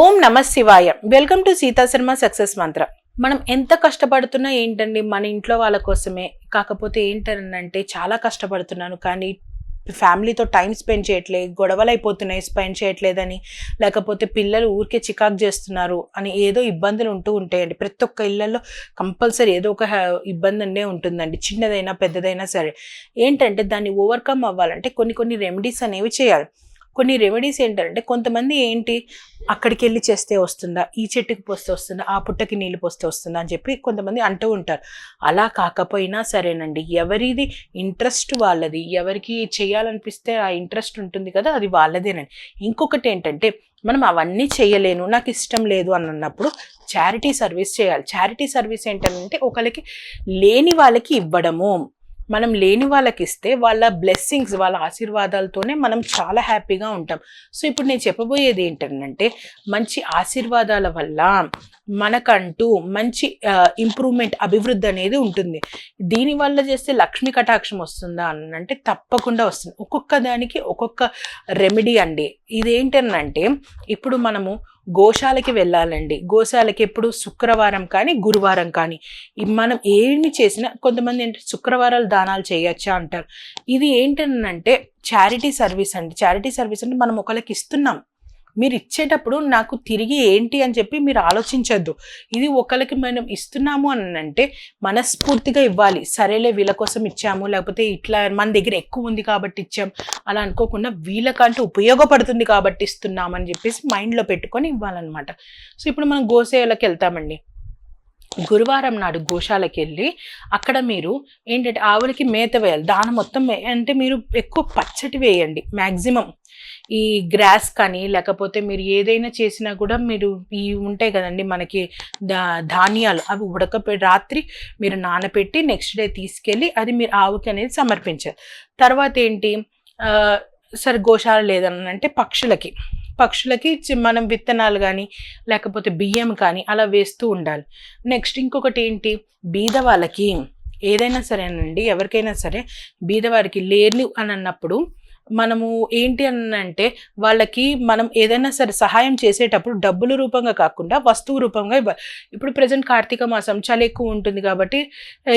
ఓం నమ శివాయ. Welcome to Sita Sharma success mantra మనం ఎంత కష్టపడుతున్నా ఏంటండి మన ఇంట్లో వాళ్ళ కోసమే. కాకపోతే ఏంటనంటే చాలా కష్టపడుతున్నాను. కానీ ఫ్యామిలీతో టైం స్పెండ్ చేయట్లేదు గొడవలు అయిపోతున్నాయి స్పెండ్ చేయట్లేదని. లేకపోతే పిల్లలు ఊరికే చికాకు చేస్తున్నారు అని ఏదో ఇబ్బందులు ఉంటూ ఉంటాయండి. ప్రతి ఒక్క ఇళ్ళలో కంపల్సరీ ఏదో ఒక ఇబ్బంది అనే ఉంటుందండి. చిన్నదైనా పెద్దదైనా సరే. ఏంటంటే దాన్ని ఓవర్కమ్ అవ్వాలంటే కొన్ని కొన్ని రెమెడీస్ అనేవి చేయాలి. కొన్ని రెమెడీస్ ఏంటంటే కొంతమంది ఏంటి అక్కడికి వెళ్ళి చేస్తే వస్తుందా? ఈ చెట్టుకి పోస్తే వస్తుందా? ఆ పుట్టకి నీళ్ళు పోస్తే వస్తుందా? అని చెప్పి కొంతమంది అంటూ ఉంటారు. అలా కాకపోయినా సరేనండి ఎవరిది ఇంట్రెస్ట్ వాళ్ళది. ఎవరికి చేయాలనిపిస్తే ఆ ఇంట్రెస్ట్ ఉంటుంది కదా అది వాళ్ళదేనండి. ఇంకొకటి ఏంటంటే మనం అవన్నీ చేయలేను నాకు ఇష్టం లేదు అని అన్నప్పుడు చారిటీ సర్వీస్ చేయాలి. చారిటీ సర్వీస్ ఏంటంటే ఒకరికి లేని వాళ్ళకి ఇవ్వడము. మనం లేని వాళ్ళకి ఇస్తే వాళ్ళ బ్లెస్సింగ్స్ వాళ్ళ ఆశీర్వాదాలతోనే మనం చాలా హ్యాపీగా ఉంటాం. సో ఇప్పుడు నేను చెప్పబోయేది ఏంటంటే మంచి ఆశీర్వాదాల వల్ల మనకంటూ మంచి ఇంప్రూవ్మెంట్ అభివృద్ధి అనేది ఉంటుంది. దీనివల్ల చేస్తే లక్ష్మీ కటాక్షం వస్తుందా అని అంటే తప్పకుండా వస్తుంది. ఒక్కొక్క దానికి ఒక్కొక్క రెమెడీ అండి. ఇదేంటనంటే ఇప్పుడు మనము గోశాలకి వెళ్ళాలండి. గోశాలకి ఎప్పుడు? శుక్రవారం కానీ గురువారం కానీ. మనం ఏమి చేసినా కొంతమంది ఏంటంటే శుక్రవారాలు దానాలు చేయొచ్చా అంటారు. ఇది ఏంటనంటే చారిటీ సర్వీస్ అండి. చారిటీ సర్వీస్ అంటే మనం ఒకరికి ఇస్తున్నాం. మీరు ఇచ్చేటప్పుడు నాకు తిరిగి ఏంటి అని చెప్పి మీరు ఆలోచించొద్దు. ఇది ఒకరికి మనం ఇస్తున్నాము అని అంటే మనస్ఫూర్తిగా ఇవ్వాలి. సరేలే వీళ్ళ కోసం ఇచ్చాము లేకపోతే ఇట్లా మన దగ్గర ఎక్కువ ఉంది కాబట్టి ఇచ్చాం అలా అనుకోకుండా వీళ్ళకంటూ ఉపయోగపడుతుంది కాబట్టి ఇస్తున్నామని చెప్పేసి మైండ్లో పెట్టుకొని ఇవ్వాలన్నమాట. సో ఇప్పుడు మనం గోసేవలకు వెళ్తామండి. గురువారం నాడు గోశాలకి వెళ్ళి అక్కడ మీరు ఏంటంటే ఆవులకి మేత వేయాలి. దాని మొత్తం అంటే మీరు ఎక్కువ పచ్చటి వేయండి. మ్యాక్సిమం ఈ గ్రాస్ కానీ లేకపోతే మీరు ఏదైనా చేసినా కూడా మీరు ఈ ఉంటాయి కదండి మనకి దా ధాన్యాలు. అవి ఉడకపోయి రాత్రి మీరు నానబెట్టి నెక్స్ట్ డే తీసుకెళ్ళి అది మీరు ఆవుకి అనేది సమర్పించారు తర్వాత ఏంటి? సరే గోశాల లేదని అంటే పక్షులకి. పక్షులకి మనం విత్తనాలు కానీ లేకపోతే బియ్యం కానీ అలా వేస్తూ ఉండాలి. నెక్స్ట్ ఇంకొకటి ఏంటి? బీద వాళ్ళకి ఏదైనా సరేనండి ఎవరికైనా సరే బీదవారికి లేరు అని అన్నప్పుడు మనము ఏంటి అని అంటే వాళ్ళకి మనం ఏదైనా సరే సహాయం చేసేటప్పుడు డబ్బుల రూపంగా కాకుండా వస్తువు రూపంగా ఇవ్వాలి ఇప్పుడు ప్రజెంట్ కార్తీక మాసం చాలా ఎక్కువ ఉంటుంది కాబట్టి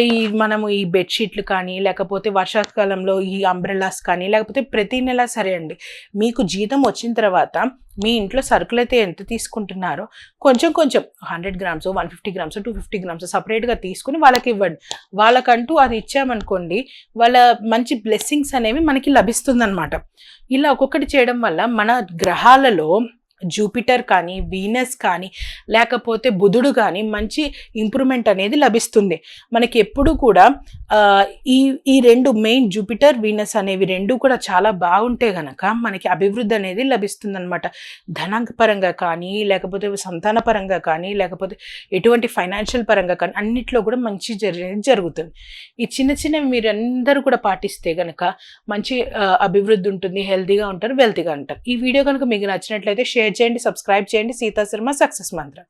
ఈ మనము ఈ బెడ్షీట్లు కానీ లేకపోతే వర్షాకాలంలో ఈ అంబ్రెల్లాస్ కానీ లేకపోతే ప్రతి నెల సరే అండి. మీకు జీతం వచ్చిన తర్వాత మీ ఇంట్లో సరుకులు అయితే ఎంత తీసుకుంటున్నారో కొంచెం కొంచెం hundred grams one fifty grams two fifty grams సపరేట్గా తీసుకుని వాళ్ళకి ఇవ్వండి. వాళ్ళకంటూ అది ఇచ్చామనుకోండి వాళ్ళ మంచి బ్లెస్సింగ్స్ అనేవి మనకి లభిస్తుందన్నమాట. ఇలా ఒక్కొక్కటి చేయడం వల్ల మన గ్రహాలలో జూపిటర్ కానీ వీనస్ కానీ లేకపోతే బుధుడు కానీ మంచి ఇంప్రూవ్మెంట్ అనేది లభిస్తుంది. మనకి ఎప్పుడు కూడా ఈ ఈ రెండు మెయిన్ జూపిటర్ వీనస్ అనేవి రెండు కూడా చాలా బాగుంటే గనక మనకి అభివృద్ధి అనేది లభిస్తుంది అనమాట ధనపరంగా పరంగా కానీ లేకపోతే సంతాన పరంగా కానీ లేకపోతే ఎటువంటి ఫైనాన్షియల్ పరంగా కానీ అన్నిట్లో కూడా మంచి జరిగేది జరుగుతుంది. ఈ చిన్న చిన్నవి మీరు అందరూ కూడా పాటిస్తే గనక మంచి అభివృద్ధి ఉంటుంది హెల్తీగా ఉంటారు వెల్తీగా ఉంటారు. ఈ వీడియో కనుక మీకు నచ్చినట్లయితే షేర్ షేర్ చేయండి సబ్స్క్రైబ్ చేయండి. సీతా శర్మ సక్సెస్ మంత్ర.